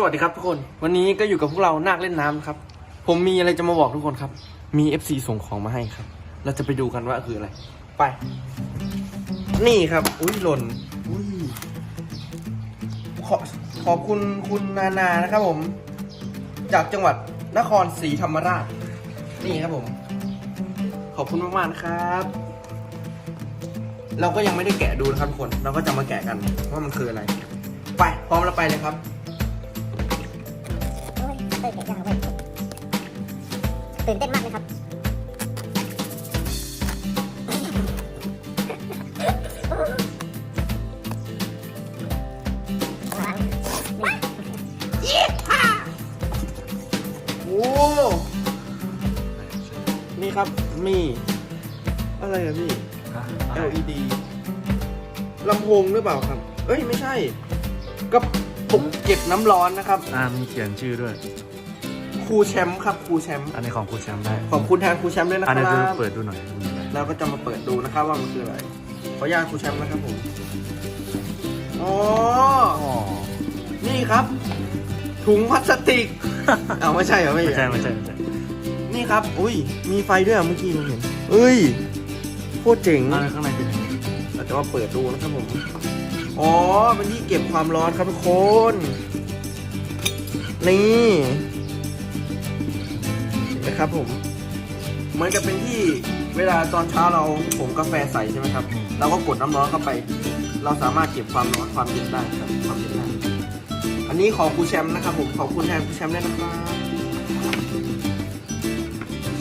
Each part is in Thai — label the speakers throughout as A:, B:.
A: สวัสดีครับทุกคน วันนี้ก็อยู่กับพวกเรานาคเล่นน้ำครับ ผมมีอะไรจะมาบอกทุกคนครับ มี FC ส่งของมาให้ครับ เราจะไปดูกันว่าคืออะไร ไป นี่ครับ อุ้ยหล่น อุ้ยขอขอบคุณคุณนานานะครับผม จากจังหวัดนครศรีธรรมราช นี่ครับผม ขอบคุณมากๆนะครับ เราก็ยังไม่ได้แกะดูนะครับทุกคน เราก็จะมาแกะกันว่ามันคืออะไร ไป พร้อมแล้วไปเลยครับ
B: ยเต้ยแกะยากเว้ยตื่นเต้นมากเลยครับ
A: โอ้นี่ครับมีอะไรอะพี่ LED ลำโพงหรือเปล่าครับ เอ้ย ไม่ใช่ ก็ผมเก็บน้ำร้อนนะครับ
C: อ่ามีเขียนชื่อด้วย
A: ครูแชมป์ครับครูแชมป์
C: อันนี้ของครูแชมป์ได้
A: ขอบคุณแทนครูแชมป์ด้วยนะ
C: อัน
A: ค
C: นี้
A: รั
C: คือบเปิดดูหน่อยดูหน่อย
A: เราก็จะมาเปิดดูนะครับว่ามันคืออะไรขออนุญาตครูแชมป์นะครับผมอ๋อ
C: อ๋อ
A: นี่ครับ ถุงพลาสติกเอาไม่ใช่เหรอไม่
C: ไม่ใช่ไม่ใช่ไม่ใช่
A: นี่ครับ อุ้ยมีไฟด้วยอะเมื่อกี้ผมเห็นเอ้ยโคตรเจ๋ง
C: อันนี้ข้างในเป็นยังไง
A: เราจะมาเปิดดูนะครับผม อ๋อเป็นที่เก็บความร้อนครับทุกคน นี่เห็ นไหมครับผมเหมือนกับเป็นที่เวลาตอนเช้าเราผมกาแฟใส่ใช่ไหมครับ เราก็กดน้ำร้อนเข้าไป เราสามารถเก็บความร้อนความเย็นได้ครับความเย็นได้ อันนี้ของครูแชมป์นะครับผมขอบคุณแทนครูแชมป์ด้วยนะครับ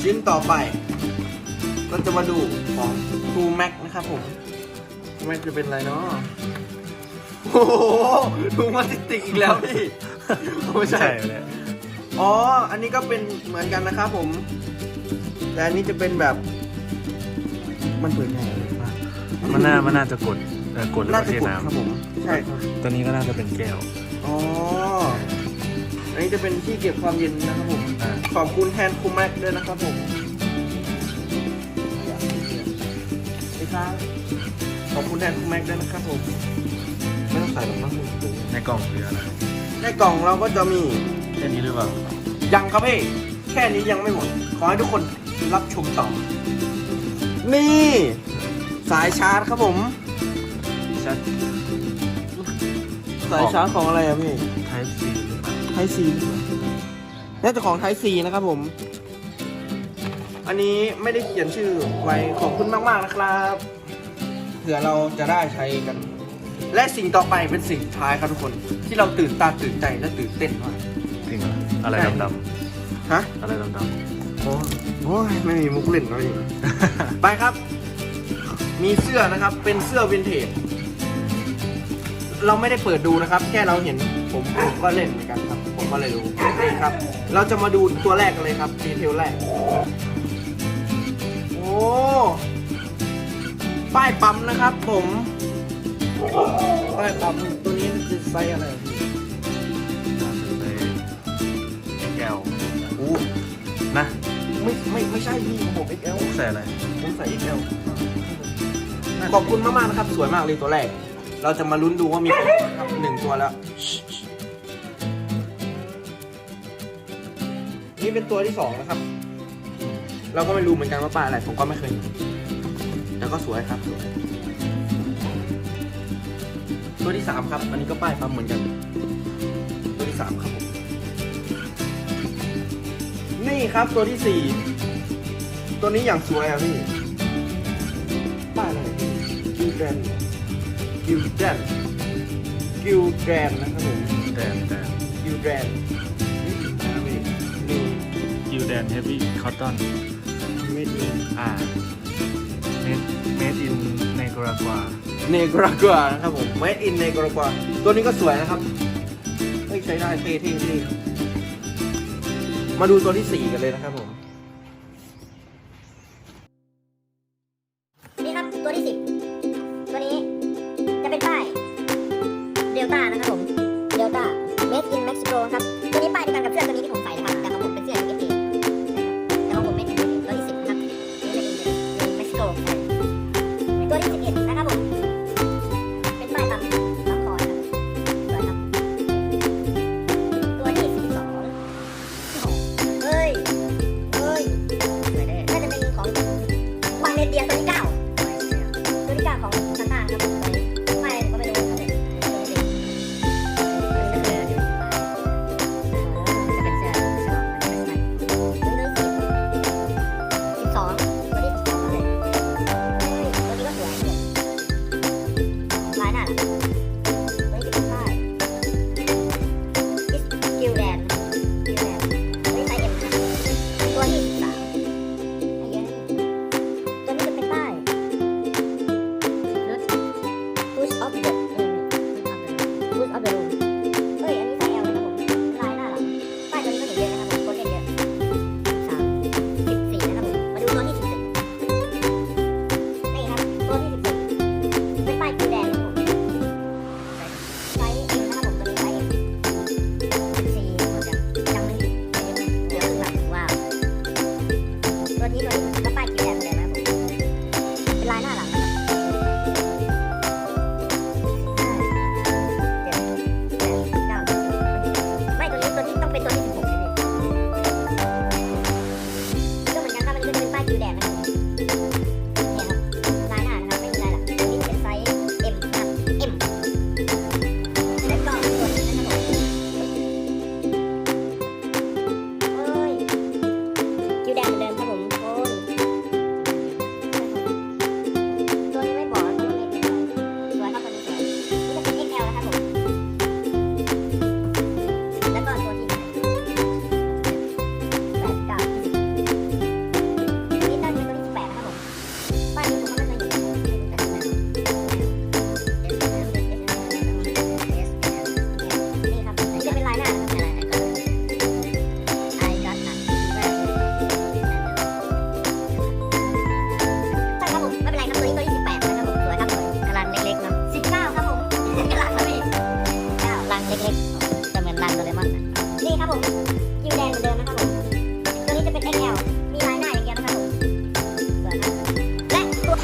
A: ชิ้นต่อไปก็จะมาดูของ True Max นะครับผม True Max จะเป็นอะไรเนาะโอ้โหถุงพลาสติกอีกแล้วพี่ไม่ใช่
C: เลย
A: อ๋อ อันนี้ก็เป็นเหมือนกันนะครับผม แต่อันนี้จะเป็นแบบ มันเปิดไงวะ
C: มันน่ามันน่าจะกดเออกดแล้ว
A: น่า
C: ก็
A: จะ
C: เท
A: กด
C: น้
A: ครับผม ใช่ครับำ
C: ตัวนี้ก็น่าจะเป็นแก้ว
A: อ๋อ อันนี้จะเป็นที่เก็บความเย็นนะครับผม
C: อ่า
A: ขอบคุณแทนครูแม็กด้วยนะครับผมไปครับขอบคุณแทนครูแม็กด้วยนะครับผมไม่ต้องใส่หรอกนะ
C: ในกล่องคืออะไร
A: ในกล่องเราก็จะมี
C: แค่นี้หรือเปล่า
A: ยังครับพี่ แค่นี้ยังไม่หมด ขอให้ทุกคนรับชมต่อ นี่ สายชาร์จครับผม
C: ชัด
A: สายชาร์จของอะไรอะพี่
C: ไทป์ซีหรือเปล่า
A: ไทซีน่าจะของไทซีนะครับผม อันนี้ไม่ได้เขียนชื่อไว้ขอบคุณมาก ๆ นะครับเผื่อเราจะได้ใช้กัน และสิ่งต่อไปเป็นสิ่งสุดท้ายครับทุกคน ที่เราตื่นตาตื่นใจและตื่นเต้นมาก
C: จริงเหร ออะไร
A: ใช่
C: ดำ
A: ฮะ
C: ๆอะไรดำ
A: โอ้โอ้ยไม่มีมุกเล่นแล้วนี่ไปครับ มีเสื้อนะครับ เป็นเสื้อวินเทจ เราไม่ได้เปิดดูนะครับ แค่เราเห็นผมผมก็เล่นเหมือนกันครับ ผมก็เลยรู้นี่ครับ เราจะมาดูตัวแรกกันเลยครับดีเทลแรก โอ้ ป้ายปั๊มนะครับผม ป้ายปั๊มตัวนี้จะไซส์อะไรอะพี่
C: เป็นแก้ว
A: โอ้
C: นะ
A: ไม่ไม่ไม่ใช่พี่ของผม XL
C: ใส่อะไร
A: ผมใส่ XL ขอบคุณมากๆนะครับ สวยมากเลยตัวแรก เราจะมาลุ้นดูว่ามีกี่ตัวนะครับหนึ่งตัวแล้ว นี่เป็นตัวที่สองนะครับ เราก็ไม่รู้เหมือนกันว่าปลาอะไร ผมก็ไม่เคยเห็นแต่ก็สวยครับสวยตัวที่สามครับ อันนี้ก็ป้ายปั๊มเหมือนกัน ตัวที่สามครับผม นี่ครับตัวที่สี่ตัวนี้อย่างสวยอะพี่ป้ายอะไรกิวแดนกิวแดนกิวแดนนะครับผม
C: แดนแดน
A: กิวแดนนี่นะครับพี่นี่
C: ยูแดนเฮฟวี่คอตตอน
A: ไม่ดี
C: อ่าเมดเมดอินในกรากวา
A: เนกรากัวนะครับผม made in เนกรากัวตัวนี้ก็สวยนะครับเฮ้ยใช้ได้เท่เท่เท่ มาดูตัวที่สี่กันเลยนะครับผม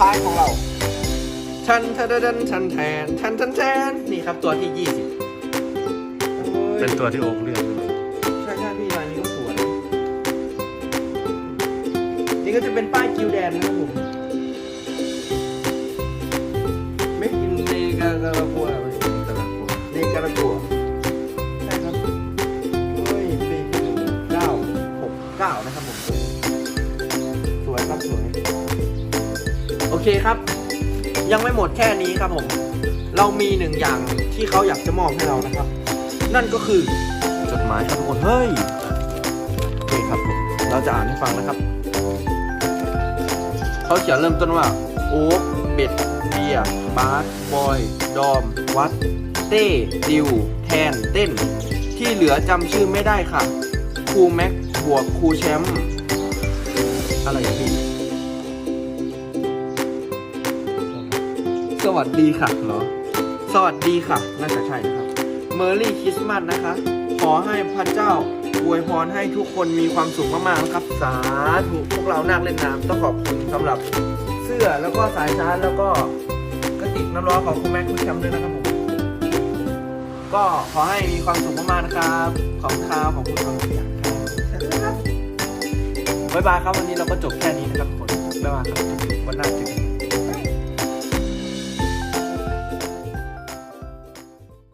B: ท้ายของเรา
A: ชันทันทันชันแทนชันชันแทนนี่ครับตัวที่ยี่สิบ
C: เป็นตัวที่โอ๊กเลือกด้วย
A: ใช่ใช่พี่ลายนี้ก็สวยนี่ก็จะเป็นป้ายคิวแดนนะครับผมไม่กินเนกาการากัว
C: ตะลักกลัว
A: เนการากัว เคครับ ยังไม่หมดแค่นี้ครับผม เรามีหนึ่งอย่างที่เขาอยากจะมอบให้เรานะครับ นั่นก็คือจดหมายครับทุกคนเฮ้ยโอเคครับผมเราจะอ่านให้ฟังนะครับเขาเขียนเริ่มต้นว่าโอ๊กเบ็ดเบียร์บาสบอย ดอม วัด เต้ดิว แทน เต้น ที่เหลือจำชื่อไม่ได้ค่ะครูแม็กบวกครูแชมป์อะไรอย่างนี้ สวัสดีค่ะเหรอ สวัสดีค่ะ น่าจะใช่นะครับ เมอร์รี่คริสต์มาสนะคะ ขอให้พระเจ้าอวยพรให้ทุกคนมีความสุขมากๆนะครับ สาธุพวกเรานักเล่นน้ำต้องขอบคุณสำหรับเสื้อแล้วก็สายชาร์จแล้วก็กระติกน้ำร้อนของคุณแม็กคุณแชมป์ด้วยนะครับผมก็ขอให้มีความสุขมากๆนะครับ ขอบคุณครับขอบคุณความสุขอย่างครับบ๊ายบายครับวันนี้เราก็จบแค่นี้นะครับทุกคนบ๊ายบายครับวันหน้าเจอกัน